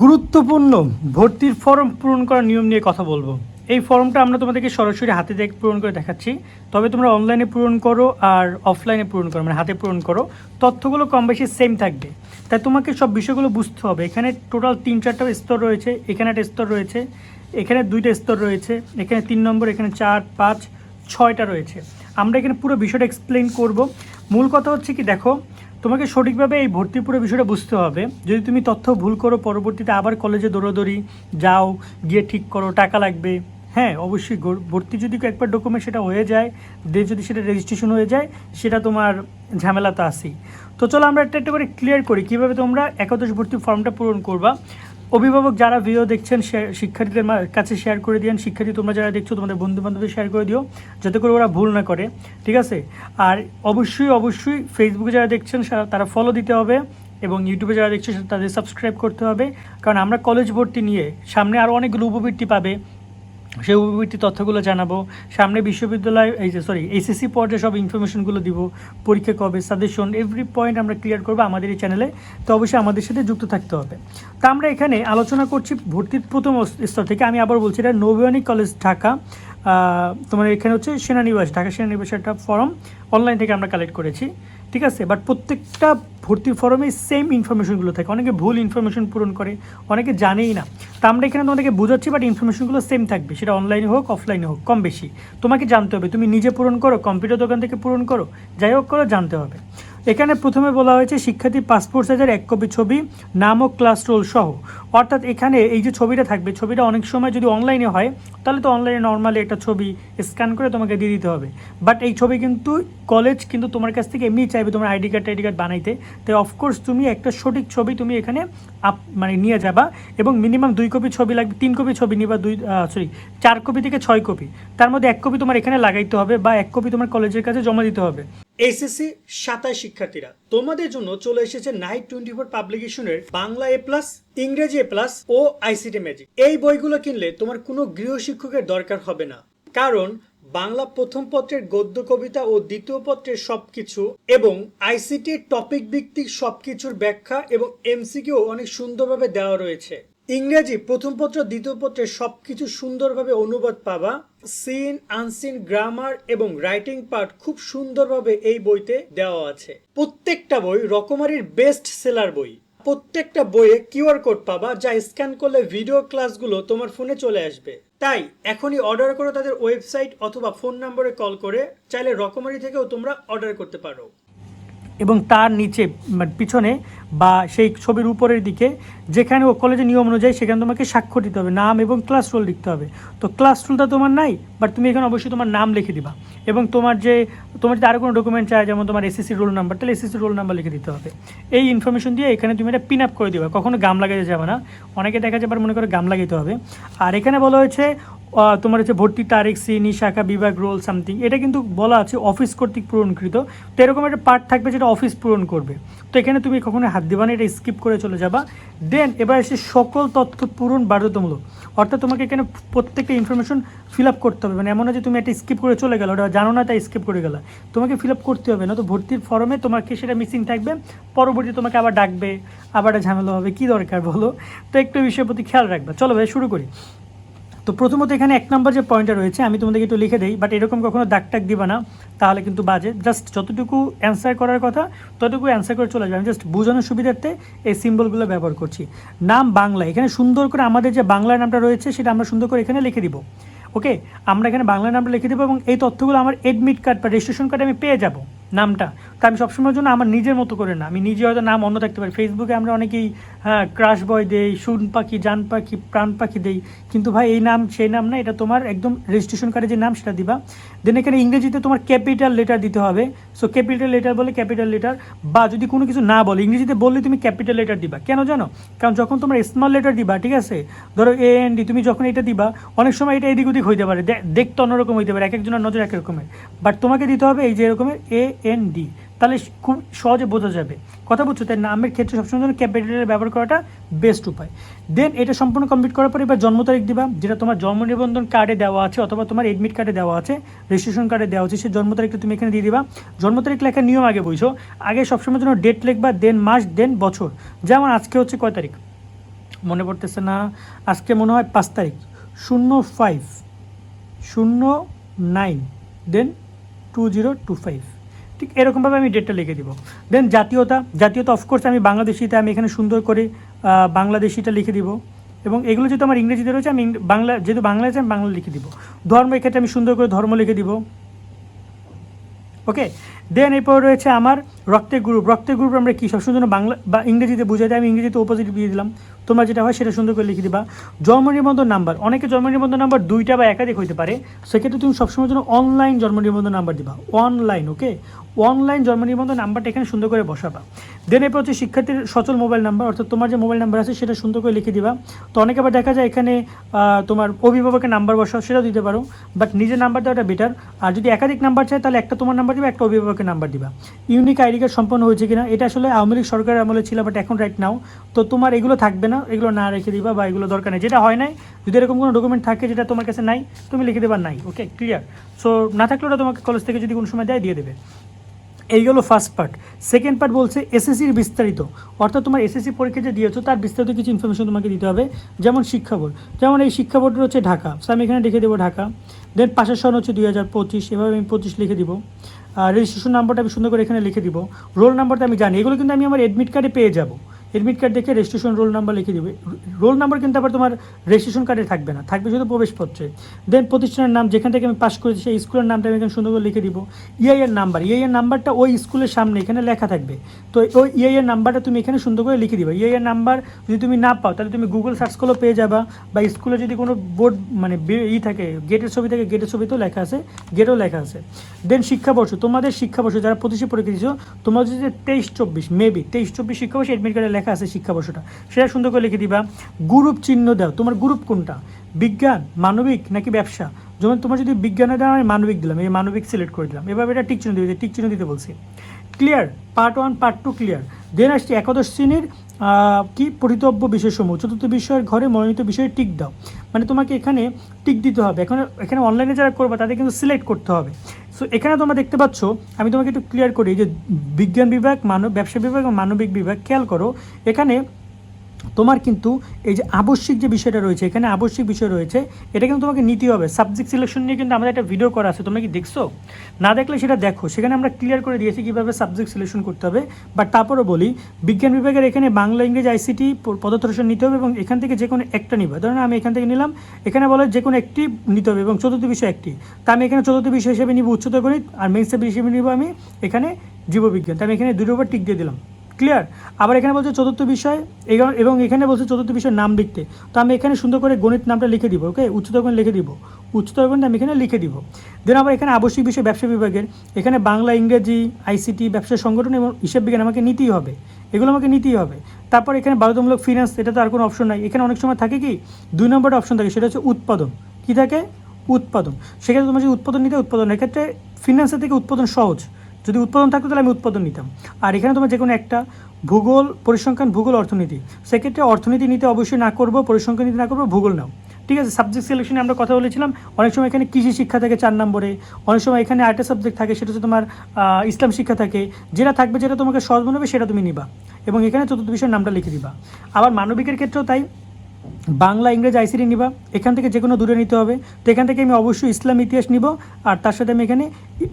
গুরুত্বপূর্ণ ভর্তির ফর্ম পূরণ করার নিয়ম নিয়ে কথা বলব। এই ফর্মটা আমরা তোমাদেরকে সরাসরি হাতে দেখে, পূরণ করে দেখাচ্ছি। তবে তোমরা অনলাইনে পূরণ করো আর অফলাইনে পূরণ করো মানে হাতে পূরণ করো। তথ্যগুলো কম বেশি সেম থাকবে। তাই তোমাকে সব বিষয়গুলো বুঝতে হবে। এখানে টোটাল তিন চারটা স্তর রয়েছে, এখানে একটা স্তর রয়েছে, এখানে দুইটা স্তর রয়েছে, এখানে তিন নম্বর, এখানে চার, পাঁচ, ছয়টা রয়েছে। আমরা এখানে পুরো বিষয়টা এক্সপ্লেন করব। মূল কথা হচ্ছে কি, দেখো তোমাকে সঠিকভাবে এই ভর্তি পুরো বিষয়টা বুঝতে হবে। যদি তুমি তথ্য ভুল করো, পরবর্তীতে আবার কলেজে দৌড়োদৌড়ি, যাও, গিয়ে ঠিক করো, টাকা লাগবে। হ্যাঁ অবশ্যই ভর্তি যদি একবার ডকুমেন্ট সেটা হয়ে যায় দিয়ে যদি সেটা রেজিস্ট্রেশন হয়ে যায়, সেটা তোমার ঝামেলা তো আসেই তো চলো আমরা একটা একটা করে ক্লিয়ার করি, কীভাবে তোমরা একাদশ ভর্তি ফর্মটা পূরণ করবা। অভিভাবক যারা ভিডিও দেখছেন শিক্ষার্থীদের কাছে শেয়ার করে দিন শিক্ষার্থী, তোমরা যারা দেখছ, তোমাদের বন্ধু বান্ধবদের শেয়ার করে দিও, যাতে করে ওরা ভুল না করে। ঠিক আছে? আর অবশ্যই অবশ্যই ফেসবুকে যারা দেখছেন তারা ফলো দিতে হবে এবং ইউটিউবে যারা দেখছে তাদের সাবস্ক্রাইব করতে হবে। কারণ আমরা কলেজ ভর্তি নিয়ে সামনে আরও অনেকগুলো উপবৃত্তি পাবে। সেই উপবৃত্তি তথ্যগুলো জানাব। সামনে বিশ্ববিদ্যালয়, এই যে সরি এসএসসি পর্যায়ে সব ইনফরমেশনগুলো দিব, পরীক্ষা কবে সাজেশন এভরি পয়েন্ট আমরা ক্লিয়ার করব আমাদের এই চ্যানেলে তো অবশ্যই আমাদের সাথে যুক্ত থাকতে হবে। তা আমরা এখানে আলোচনা করছি ভর্তির প্রথম স্তর থেকে। আমি আবার বলছি এটা নবায়নিক কলেজ ঢাকা। তোমার এখানে হচ্ছে সেনানিবাস, ঢাকা সেনানিবাসের একটা ফর্ম অনলাইন থেকে আমরা কালেক্ট করেছি, ঠিক আছে? বাট প্রত্যেকটা ভর্তির ফর্মে সেম ইনফরমেশনগুলো থাকে। অনেকে ভুল ইনফরমেশন পূরণ করে, অনেকে জানেই না। তা আমরা এখানে তোমাদেরকে বোঝাচ্ছি বাট ইনফরমেশনগুলো সেম থাকবে। সেটা অনলাইনে হোক অফলাইনে হোক, কম বেশি। তোমাকে জানতে হবে, তুমি নিজে পূরণ করো কম্পিউটার দোকান থেকে পূরণ করো, যাই হোক করো, জানতে হবে। এখানে প্রথমে বলা হয়েছে শিক্ষার্থীর পাসপোর্ট সাইজের এক কপি ছবি, নাম ও ক্লাস রোল সহ। অর্থাৎ এখানে এই যে ছবিটা থাকবে, ছবিটা অনেক সময় যদি অনলাইনে হয়, তাহলে তো অনলাইনে নর্মালি একটা ছবি স্ক্যান করে তোমাকে দিয়ে দিতে হবে। বাট এই ছবি কিন্তু কলেজ কিন্তু তোমার কাছ থেকে এমনি চাইবে তোমার আইডি কার্ড আইডি কার্ড বানাইতে। তাই অফকোর্স তুমি একটা সঠিক ছবি তুমি এখানে আপ মানে নিয়ে যাবা এবং মিনিমাম দুই কপি ছবি লাগবে, তিন কপি ছবি নিবা, দুই সরি চার কপি থেকে ছয় কপি তার মধ্যে এক কপি তোমার এখানে লাগাইতে হবে বা এক কপি তোমার কলেজের কাছে জমা দিতে হবে। এসএসসি সাতাশ শিক্ষার্থীরা। তোমাদের জন্য চলে এসেছে নাইট টোয়েন্টি ফোর পাবলিকেশনের বাংলা এ প্লাস ইংরেজি এ প্লাস ও আইসিটি ম্যাজিক এই বইগুলো কিনলে তোমার কোনো গৃহশিক্ষকের দরকার হবে না। কারণ বাংলা প্রথম পত্রের গদ্য কবিতা ও দ্বিতীয় পত্রের সবকিছু এবং আইসিটি টপিক ভিত্তিক সবকিছুর ব্যাখ্যা এবং এমসিকিউ অনেক সুন্দরভাবে দেওয়া রয়েছে। ইংরেজি প্রথম পত্র, দ্বিতীয় পত্রের সবকিছু সুন্দরভাবে অনুবাদ পাবা। সিন, আনসিন গ্রামার এবং রাইটিং পার্ট খুব সুন্দরভাবে এই বইতে দেওয়া আছে। প্রত্যেকটা বই রকমারির বেস্ট সেলার বই। প্রত্যেকটা বইয়ে কিউআর কোড পাবা যা স্ক্যান করলে ভিডিও ক্লাসগুলো তোমার ফোনে চলে আসবে। তাই এখনই অর্ডার করো তাদের ওয়েবসাইট অথবা ফোন নম্বরে কল করে চাইলে রকমারি থেকেও তোমরা অর্ডার করতে পারো। এবং তার নিচে মানে পিছনে বা সেই ছবির উপরের দিকে, যেখানে ও কলেজের নিয়ম অনুযায়ী সেখানে তোমাকে স্বাক্ষর দিতে হবে, নাম এবং ক্লাস রোল লিখতে হবে। তো ক্লাস রোলটা তোমার নাই বাট তুমি এখানে অবশ্যই তোমার নাম লিখে দিবা। এবং তোমার যে, তোমার যদি আরও কোনো ডকুমেন্ট চায়, যেমন তোমার এসএসসি রোল নাম্বার তাহলে এসএসসি রোল নাম্বার লিখে দিতে হবে। এই ইনফরমেশন দিয়ে এখানে তুমি এটা পিন আপ করে দিবা, কখনো গাম লাগাতে যাবে না। অনেকে দেখা যাবে মনে করে গাম লাগাইতে হবে। আর এখানে বলা হয়েছে তোমার হচ্ছে ভর্তি তারিখ শ্রেণি শাখা, বিভাগ, রোল, সামথিং। এটা কিন্তু বলা আছে অফিস কর্তৃক পূরণকৃত। তো এরকম একটা পার্ট থাকবে যেটা অফিস পূরণ করবে। তো এখানে তুমি কখনো হাত দিবা না, এটা স্কিপ করে চলে যাবা। দেন এবার এসে সকল তথ্য পূরণ বাধ্যতামূলক। অর্থাৎ তোমাকে এখানে প্রত্যেকটা ইনফরমেশন ফিল আপ করতে হবে। মানে এমন না যে তুমি একটা স্কিপ করে চলে গেলো, ওটা জানো না, তাই স্কিপ করে গেলো। তোমাকে ফিল আপ করতে হবে না তো ভর্তির ফর্মে তোমাকে সেটা মিসিং থাকবে। পরবর্তী তোমাকে আবার ডাকবে, আবার ঝামেলা হবে, কী দরকার বলো? তো একটু বিষয়ের প্রতি খেয়াল রাখবা। চলো ভাই, শুরু করি। তো প্রথমত এখানে এক নম্বর যে পয়েন্টটা রয়েছে, আমি তোমাদেরকে একটু লিখে দিই বাট এরকম কখনো দাগ টাগ দিবা না, তাহলে কিন্তু বাজে। জাস্ট যতটুকু অ্যান্সার করার কথা, ততটুকু অ্যান্সার করে চলে যাবে। আমি জাস্ট বোঝানোর সুবিধার্থে এই সিম্বলগুলো ব্যবহার করছি। নাম বাংলা, এখানে সুন্দর করে আমাদের যে বাংলা নামটা রয়েছে, সেটা আমরা সুন্দর করে এখানে লিখে দিব। ওকে আমরা এখানে বাংলা নামটা লিখে দেবো এবং এই তথ্যগুলো আমার এডমিট কার্ড বা রেজিস্ট্রেশন কার্ডে আমি পেয়ে যাব। নামটা। তা আমি সবসময়ের জন্য আমার নিজের মতো করে না। আমি নিজে হয়তো নাম অন্য থাকতে পারি। ফেসবুকে আমরা অনেকেই হ্যাঁ ক্রাশ বয় দেই, শুন পাখি, জান পাখি, প্রাণ পাখি দেই। কিন্তু ভাই, এই নাম, সেই নাম না, এটা তোমার একদম রেজিস্ট্রেশন কার্ডে যে নাম, সেটা দিবা। দেন এখানে ইংরেজিতে তোমার ক্যাপিটাল লেটার দিতে হবে। সো ক্যাপিটাল লেটার বলে ক্যাপিটাল লেটার বা যদি কোনো কিছু না বলে, ইংরেজিতে বললে তুমি ক্যাপিটাল লেটার দিবা। কেন জানো? কারণ যখন তোমার স্মল লেটার দিবা, ঠিক আছে? ধরো এ এন ডি তুমি যখন এটা দিবা, অনেক সময় এটা এদিক ওদিক হইতে পারে। দেখতে অন্যরকম হইতে পারে, এক একজনের নজর এক রকমের। বাট তোমাকে দিতে হবে এই যে এরকমের এ এন ডি তাহলে খুব সহজে বোঝা যাবে। কথা বুঝছ তাই নামের ক্ষেত্রে সবসময় জন্য ক্যাপিটালের ব্যবহার করাটা বেস্ট উপায়। দেন এটা সম্পূর্ণ কমপ্লিট করার পর এবার জন্ম তারিখ দিবা, যেটা তোমার জন্ম নিবন্ধন কার্ডে দেওয়া আছে অথবা তোমার এডমিট কার্ডে দেওয়া আছে রেজিস্ট্রেশন কার্ডে দেওয়া আছে সেই জন্ম তারিখটা তুমি এখানে দিয়ে দিবা। জন্ম তারিখ লেখার নিয়ম আগে বুঝছ আগে সবসময় জন্য ডেট লিখবা দেন মাস দেন বছর। যেমন আজকে হচ্ছে কয় তারিখ? মনে পড়তেছে না। আজকে মনে হয় পাঁচ তারিখ। শূন্য ফাইভ শূন্য nine then two zero two five ঠিক এরকমভাবে আমি ডেটটা লিখে দিব। দেন জাতীয়তা জাতীয়তা অফকোর্স আমি বাংলাদেশিতে আমি এখানে সুন্দর করে বাংলাদেশিটা লিখে দিব। এবং এগুলো যেহেতু আমার ইংরেজিতে রয়েছে, আমি বাংলা, যেহেতু বাংলা আছে, আমি বাংলা লিখে দিব। ধর্ম এক্ষেত্রে আমি সুন্দর করে ধর্ম লিখে দিব। ওকে দেন এরপর রয়েছে আমার রক্তের গ্রুপ রক্তের গ্রুপ আমরা কী? সবসময় জন্য বাংলা বা ইংরেজিতে বুঝাই দেয়। আমি ইংরেজিতে অপোজিট দিয়ে দিলাম। তোমরা যেটা হয় সেটা সুন্দর করে লিখে দিবা। জন্ম নিবন্ধন নাম্বার অনেকে জন্ম নিবন্ধন নাম্বার দুইটা বা একাধিক হইতে পারে। সেক্ষেত্রে তুমি সবসময় জন্য অনলাইন জন্ম নিবন্ধন নাম্বার দিবা। অনলাইন ওকে অনলাইন জন্ম নিবন্ধন নাম্বারটা এখানে সুন্দর করে বসাবা। দেন এরপর হচ্ছে শিক্ষার্থীর সচল মোবাইল নাম্বার অর্থাৎ তোমার যে মোবাইল নাম্বার আছে সেটা সুন্দর করে লিখে দিবা। তো অনেকে আবার দেখা যায় এখানে তোমার অভিভাবকের নাম্বার বসাও, সেটাও দিতে পারো। বাট নিজের নাম্বার দেওয়াটা বেটার আর যদি একাধিক নাম্বার চাই তাহলে একটা তোমার নাম্বার দিবা, একটা অভিভাবকের নাম্বার দিবা। ইউনিক আইডি কার্ড সম্পন্ন হয়েছে কিনা, এটা আসলে আওয়ামী লীগ সরকারের আমলে ছিল বাট এখন রাইট নাও তো তোমার এগুলো থাকবে না, এগুলো না রেখে দিবা বা এগুলো দরকার নেই। যেটা হয় নাই, যদি এরকম কোনো ডকুমেন্ট থাকে যেটা তোমার কাছে নাই, তুমি লিখে দেবা নাই ওকে ক্লিয়ার সো না থাকলে ওটা তোমাকে কলেজ থেকে যদি কোনো সময় দেয়, দিয়ে দেবে। এই গেলো ফার্স্ট পার্ট সেকেন্ড পার্ট বলছে এসএসসির বিস্তারিত। অর্থাৎ তোমার এসএসসি পরীক্ষা যে দিয়েছ, তার বিস্তারিত কিছু ইনফরমেশন তোমাকে দিতে হবে। যেমন শিক্ষা বোর্ড। যেমন এই শিক্ষা বোর্ড হচ্ছে ঢাকা। সো আমি এখানে লিখে দেবো ঢাকা। দেন পাশের সন হচ্ছে দুই হাজার পঁচিশ। এভাবে আমি পঁচিশ লিখে দিব। রেজিস্ট্রেশন নাম্বারটা আমি সুন্দর করে এখানে লিখে দিব। রোল নাম্বারটা আমি জানি। এগুলো কিন্তু আমি আমার এডমিট কার্ডে পেয়ে যাব। এডমিট কার্ড দেখে রেজিস্ট্রেশন রোল নাম্বার লিখে দিবে। রোল নাম্বার কিন্তু আবার তোমার রেজিস্ট্রেশন কার্ডে থাকবে না, থাকবে শুধু প্রবেশপত্রে। দেন প্রতিষ্ঠানের নাম, যেখান থেকে আমি পাস করেছি, সেই স্কুলের নামটা আমি এখানে সুন্দর করে লিখে দিব। ইআই এর নাম্বার ইআই এর নাম্বারটা ওই স্কুলের সামনে, এখানে লেখা থাকবে। তো ওই ইআই এর নাম্বারটা তুমি এখানে সুন্দর করে লিখে দিবা। ইআই এর নাম্বার যদি তুমি না পাও, তাহলে তুমি গুগল সার্চ করলেও পেয়ে যাবা। বা স্কুলে যদি কোনো বোর্ড মানে ই থাকে গেটের ছবি থাকে গেটের ছবিতেও লেখা আছে গেটেও লেখা আছে। দেন শিক্ষাবর্ষ, তোমাদের শিক্ষাবর্ষ, যারা প্রতিষ্ঠা পরীক্ষা দিয়েছ, তোমাদের যে তেইশ চব্বিশ মেবি তেইশ চব্বিশ শিক্ষাবর্ষ এডমিট কার্ডে লেখা আছে শিক্ষাবর্ষটা। সেটা সুন্দর করে লিখে দিবা, গ্রুপ চিহ্ন দাও। তোমার গ্রুপ কোনটা? বিজ্ঞান, মানবিক নাকি ব্যবসা? যেমন তোমার যদি বিজ্ঞানের দ্বারা আমি মানবিক দিলাম, এই মানবিক সিলেক্ট করে দিলাম, এভাবে এটা টিক চিহ্ন দিতে, টিক চিহ্ন দিতে বলছি। Clear part one part two clear then আসছি একাদশ শ্রেণির কি পরিতব্য বিষয় সমূহ চতুর্থ বিষয়ের ঘরে মনোনীত বিষয়ে টিক দাও। মানে তোমাকে এখানে টিক দিতে হবে। এখন এখানে অনলাইনে যারা করবে, তাদের কিন্তু সিলেক্ট করতে হবে। সো এখানে তোমরা দেখতে পাচ্ছ, আমি তোমাকে একটু ক্লিয়ার করি যে বিজ্ঞান বিভাগ, মানব ব্যবসা বিভাগ এবং মানবিক বিভাগ, খেয়াল করো, এখানে তোমার কিন্তু এই যে আবশ্যিক যে বিষয়টা রয়েছে, এখানে আবশ্যিক বিষয় রয়েছে, এটা কিন্তু তোমাকে নিতে হবে। সাবজেক্ট সিলেকশন নিয়ে কিন্তু আমাদের একটা ভিডিও করা আছে, তোমরা কি দেখছ? না দেখলে সেটা দেখো। সেখানে আমরা ক্লিয়ার করে দিয়েছি কীভাবে সাবজেক্ট সিলেকশন করতে হবে। বাট তারপরও বলি, বিজ্ঞান বিভাগের এখানে বাংলা, ইংরেজি আইসিটি পদার্থ নিতে হবে এবং এখান থেকে যে কোনো একটা নিবে। ধরুন আমি এখান থেকে নিলাম, এখানে বলে যে কোনো একটি নিতে হবে এবং চতুর্থ বিষয় একটি। তা আমি এখানে চতুর্থ বিষয় হিসেবে নিব উচ্চতর গণিত, আর মেইন সাবজেক্ট হিসেবে নিব আমি এখানে জীববিজ্ঞান। তা আমি এখানে দুটোর উপর টিক দিয়ে দিলাম। ক্লিয়ার আবার এখানে বলছে চতুর্থ বিষয়, এবং এখানে বলছে চতুর্থ বিষয়ের নাম লিখতে। তো আমি এখানে সুন্দর করে গণিত নামটা লিখে দিব ওকে উচ্চতর গণিত লিখে দিব। উচ্চতর গণিত আমি এখানে লিখে দিব। দেন আবার এখানে আবশ্যিক বিষয় ব্যবসা বিভাগের, এখানে বাংলা, ইংরেজি আইসিটি ব্যবসা সংগঠন এবং হিসাব বিজ্ঞান আমাকে নিতেই হবে। এগুলো আমাকে নিতেই হবে। তারপর এখানে বাধ্যতামূলক ফিনান্স এটা তো আর কোনো অপশন নাই। এখানে অনেক সময় থাকে কি? দুই নম্বরটা অপশন থাকে, সেটা হচ্ছে উৎপাদন। কী থাকে? উৎপাদন। সেক্ষেত্রে তোমার যদি উৎপাদন নিতে উৎপাদন এক্ষেত্রে ফিনান্সের থেকে উৎপাদন সহজ। যদি উৎপাদন থাকতো, তাহলে আমি উৎপাদন নিতাম। আর এখানে তোমার যে কোনো একটা ভূগোল, পরিসংখ্যান, ভূগোল, অর্থনীতি। সেক্ষেত্রে অর্থনীতি নিতে অবশ্যই না করব, পরিসংখ্যান নিতে না করব, ভূগোল নাও। ঠিক আছে সাবজেক্ট সিলেকশনে আমরা কথা বলেছিলাম। অনেক সময় এখানে কৃষি শিক্ষা থাকে চার নম্বরে। অনেক সময় এখানে আরেকটা সাবজেক্ট থাকে, সেটা হচ্ছে তোমার ইসলাম শিক্ষা থাকে। যেটা থাকবে, যেটা তোমাকে সহজ মনে হবে, সেটা তুমি নিবা। এবং এখানে চতুর্থ বিষয়ের নামটা লিখে দিবা। আবার মানবিকের ক্ষেত্রেও তাই। বাংলা, ইংরেজি, আইসিডি নিবা। এখান থেকে যে কোনো দূরে নিতে হবে। তো এখান থেকে আমি অবশ্যই ইসলাম, ইতিহাস নিব, আর তার সাথে আমি এখানে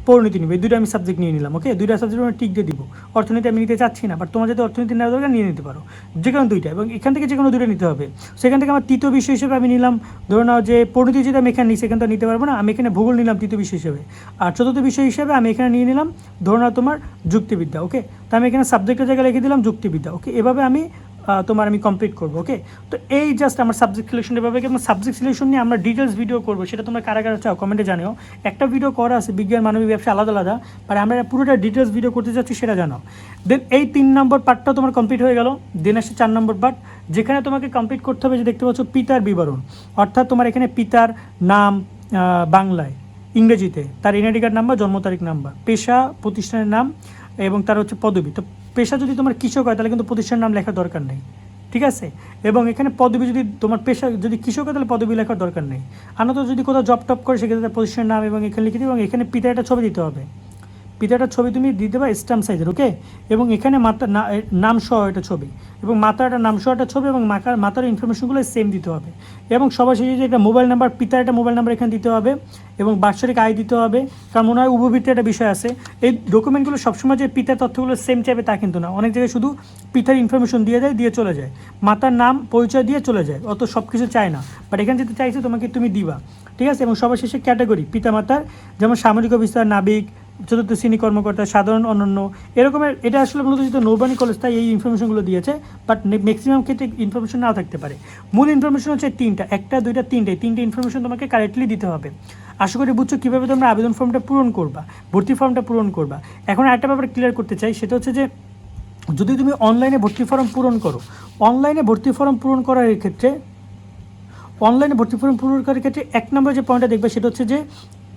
পরিণতি নিব। এই দুটো আমি সাবজেক্ট নিয়ে নিলাম ওকে দুইটা সাবজেক্ট আমি টিক দিয়ে দিব। অর্থনীতি আমি নিতে চাচ্ছি না বাট তোমার যদি অর্থনীতি নেওয়া দরকার, নিয়ে নিতে পারো। যে কোনো দুইটা, এবং এখান থেকে যে কোনো দুটো নিতে হবে। সেখান থেকে আমার তৃতীয় বিষয় হিসেবে আমি নিলাম, ধরে নাও যে পরিণতি যদি আমি এখানে নিই সেখান তো নিতে পারব না, আমি এখানে ভূগোল নিলাম তৃতীয় বিষয় হিসেবে। আর চতুর্থ বিষয় হিসেবে আমি এখানে নিয়ে নিলাম, ধরে নাও তোমার যুক্তিবিদ্যা ওকে তো আমি এখানে সাবজেক্টের জায়গায় লিখে দিলাম যুক্তিবিদ্যা ওকে এভাবে আমি তোমার আমি কমপ্লিট করব ওকে তো এই জাস্ট আমার সাবজেক্ট সিলেকশন এভাবে এবং সাবজেক্ট সিলেকশন নিয়ে আমরা ডিটেলস ভিডিও করব, সেটা তোমরা কারা কারা চাও কমেন্টে জানিও। একটা ভিডিও করা আছে, বিজ্ঞান মানবিক ব্যবসা, আলাদা আলাদা আর আমরা পুরোটা ডিটেলস ভিডিও করতে চাচ্ছি সেটা জানাও। দেন এই তিন নম্বর পার্টটা তোমার কমপ্লিট হয়ে গেল দেন আসছে চার নম্বর পার্ট যেখানে তোমাকে কমপ্লিট করতে হবে যে দেখতে পাচ্ছ পিতার বিবরণ, অর্থাৎ তোমার এখানে পিতার নাম বাংলায়, ইংরেজিতে, তার এনআইডি কার্ড নাম্বার জন্ম তারিখ নাম্বার পেশা, প্রতিষ্ঠানের নাম, এবং তার হচ্ছে পদবি। তো পেশা যদি তোমার কৃষক হয়, তাহলে কিন্তু প্রতিষ্ঠানের নাম লেখার দরকার নেই। ঠিক আছে? এবং এখানে পদবি যদি তোমার পেশা, যদি কৃষক হয়, তাহলে পদবি লেখার দরকার নেই। আনত যদি কোথাও জব টপ করে, সেক্ষেত্রে তার প্রতিষ্ঠানের নাম এবং এখানে লিখে দিবে এবং এখানে পিতা একটা ছবি দিতে হবে। পিতাটার ছবি তুমি দিতে পারো স্ট্যাম্প সাইজের ওকে এবং এখানে মাতা নাম সহ একটা ছবি। এবং মাতার একটা নাম সহ একটা ছবি এবং মাকার মাতার ইনফরমেশনগুলো সেম দিতে হবে। এবং সবার শেষে যে একটা মোবাইল নাম্বার পিতার একটা মোবাইল নাম্বার এখানে দিতে হবে এবং বাৎসরিক আয় দিতে হবে। কারণ মনে হয় উপবৃত্তি একটা বিষয় আছে। এই ডকুমেন্টগুলো সবসময় যে পিতার তথ্যগুলো সেম চাইবে তা কিন্তু না। অনেক জায়গায় শুধু পিতার ইনফরমেশন দিয়ে দেয়, দিয়ে চলে যায়। মাতার নাম, পরিচয় দিয়ে চলে যায়। অত সব কিছু চায় না। বাট এখানে যেতে চাইছে তোমাকে তুমি দিবা। ঠিক আছে? এবং সবার শেষে ক্যাটাগরি পিতামাতার, যেমন সামরিক অফিসার নাবিক চতুর্থ শ্রেণি কর্মকর্তা, সাধারণ অনন্য এরকমের এটা আসলে মূলত যেহেতু নৌবাণী কলেজ তাই এই ইনফরমেশনগুলো দিয়েছে বাট ম্যাক্সিমাম ক্ষেত্রে ইনফরমেশন নাও থাকতে পারে। মূল ইনফরমেশন হচ্ছে তিনটা, একটা, দুইটা, তিনটে তিনটে ইনফরমেশন তোমাকে কারেক্টলি দিতে হবে। আশা করি বুঝছ কীভাবে তোমরা আবেদন ফর্মটা পূরণ করবা, ভর্তি ফর্মটা পূরণ করবা। এখন একটা ব্যাপার ক্লিয়ার করতে চাই, সেটা হচ্ছে যে যদি তুমি অনলাইনে ভর্তি ফর্ম পূরণ করো অনলাইনে ভর্তি ফর্ম পূরণ করার ক্ষেত্রে অনলাইনে ভর্তি ফর্ম পূরণ করার ক্ষেত্রে এক নম্বর যে পয়েন্টটা দেখবে, সেটা হচ্ছে যে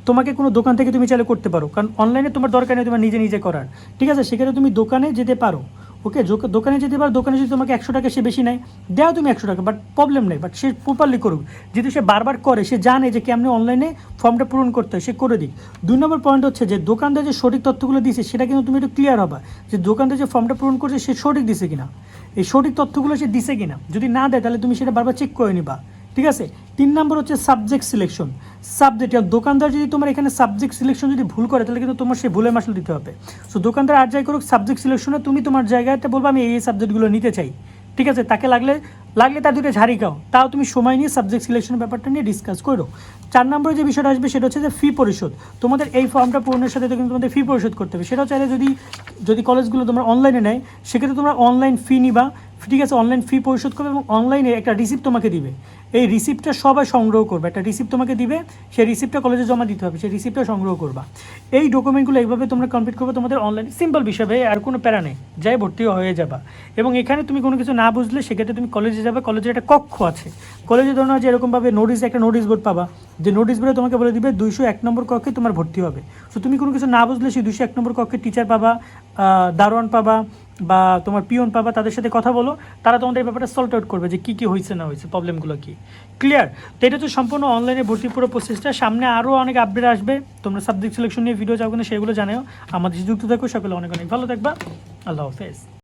তোমাকে কোনো দোকান থেকে তুমি চাইলে করতে পারো। কারণ অনলাইনে তোমার দরকার নেই, তোমার নিজে নিজে করার। ঠিক আছে? সেক্ষেত্রে তুমি দোকানে যেতে পারো। ওকে দোকানে যেতে পারো, দোকানে যদি তোমাকে একশো টাকা সে বেশি নেয়, দেও তুমি একশো টাকা বাট প্রবলেম নেই। বাট সে প্রপারলি করুক। যেহেতু সে বারবার করে, সে জানে যে কেমনি অনলাইনে ফর্মটা পূরণ করতে হয়, সে করে দিক। দুই নম্বর পয়েন্ট হচ্ছে যে দোকানদার যে সঠিক তথ্যগুলো দিয়েছে, সেটা কিন্তু তুমি একটু ক্লিয়ার হবা যে দোকানদার যে ফর্মটা পূরণ করছে, সে সঠিক দিছে কিনা। এই সঠিক তথ্যগুলো সে দিছে কিনা? যদি না দেয়, তাহলে তুমি সেটা বারবার চেক করে নিবা। ঠিক আছে? তিন নম্বর হচ্ছে সাবজেক্ট সিলেকশন সাবজেক্ট দোকানদার যদি তোমার এখানে সাবজেক্ট সিলেকশন যদি ভুল করে, তাহলে কিন্তু তোমার সেই ভুলের মাসুল দিতে হবে। সো দোকানদার আর যাই করুক সাবজেক্ট সিলেকশনে তুমি তোমার জায়গাতে বলব, আমি এই সাবজেক্টগুলো নিতে চাই। ঠিক আছে? তাকে লাগলে লাগলে তার দুটো ঝাড়ি খাও। তাও তুমি সময় নিয়ে সাবজেক্ট সিলেকশনের ব্যাপারটা নিয়ে ডিসকাস করো। চার নম্বরে যে বিষয়টা আসবে, সেটা হচ্ছে যে ফি পরিশোধ। তোমাদের এই ফর্মটা পূরণের সাথে কিন্তু তোমাদের ফি পরিশোধ করতে হবে। সেটাও চাইলে যদি যদি কলেজগুলো তোমরা অনলাইনে নেয়, সেক্ষেত্রে তোমরা অনলাইন ফি নিবা। ঠিক আছে? অনলাইন ফি পরিশোধ করবে এবং অনলাইনে একটা রিসিপ্ট তোমাকে দিবে। এই রিসিপ্টটা সবাই সংগ্রহ করবে। একটা রিসিপ্ট তোমাকে দিবে, সেই রিসিপ্টটা কলেজে জমা দিতে হবে, সেই রিসিপ্টটা সংগ্রহ করবা। এই ডকুমেন্টগুলো এইভাবে তোমরা কমপ্লিট করবে তোমাদের অনলাইন সিম্পল বিষয় ভাই, আর কোনো প্যারা নেই। যাই ভর্তি হয়ে যাবা। এবং এখানে তুমি কোনো কিছু না বুঝলে, সেক্ষেত্রে তুমি কলেজে যাবে কলেজের একটা কক্ষ আছে। কলেজে ধরো যে এরকমভাবে নোটিশ একটা নোটিশ বোর্ড পাবা, যে নোটিশ বোর্ডে তোমাকে বলে দিবে দুইশো এক নম্বর কক্ষে তোমার ভর্তি হবে। সো তুমি কোনো কিছু না বুঝলে, সেই দুইশো এক নম্বর কক্ষে টিচার পাবা দারোয়ান পাবা, বা তোমার পিয়ন পাবা, তাদের সাথে কথা বলো, তারা তোমাদের এই ব্যাপারটা সল্ট আউট করবে যে কী কী হয়েছে, না হয়েছে প্রবলেমগুলো কী। ক্লিয়ার তো এটা তো সম্পূর্ণ অনলাইনে ভর্তি পুরো প্রসেসটা সামনে আরও অনেক আপডেট আসবে। তোমরা সাবজেক্ট সিলেকশন নিয়ে ভিডিও যাও কিনা সেগুলো জানাও। আমাদের যুক্ত থাকো, সকলে অনেক অনেক ভালো থাকবা। আল্লাহ হাফেজ।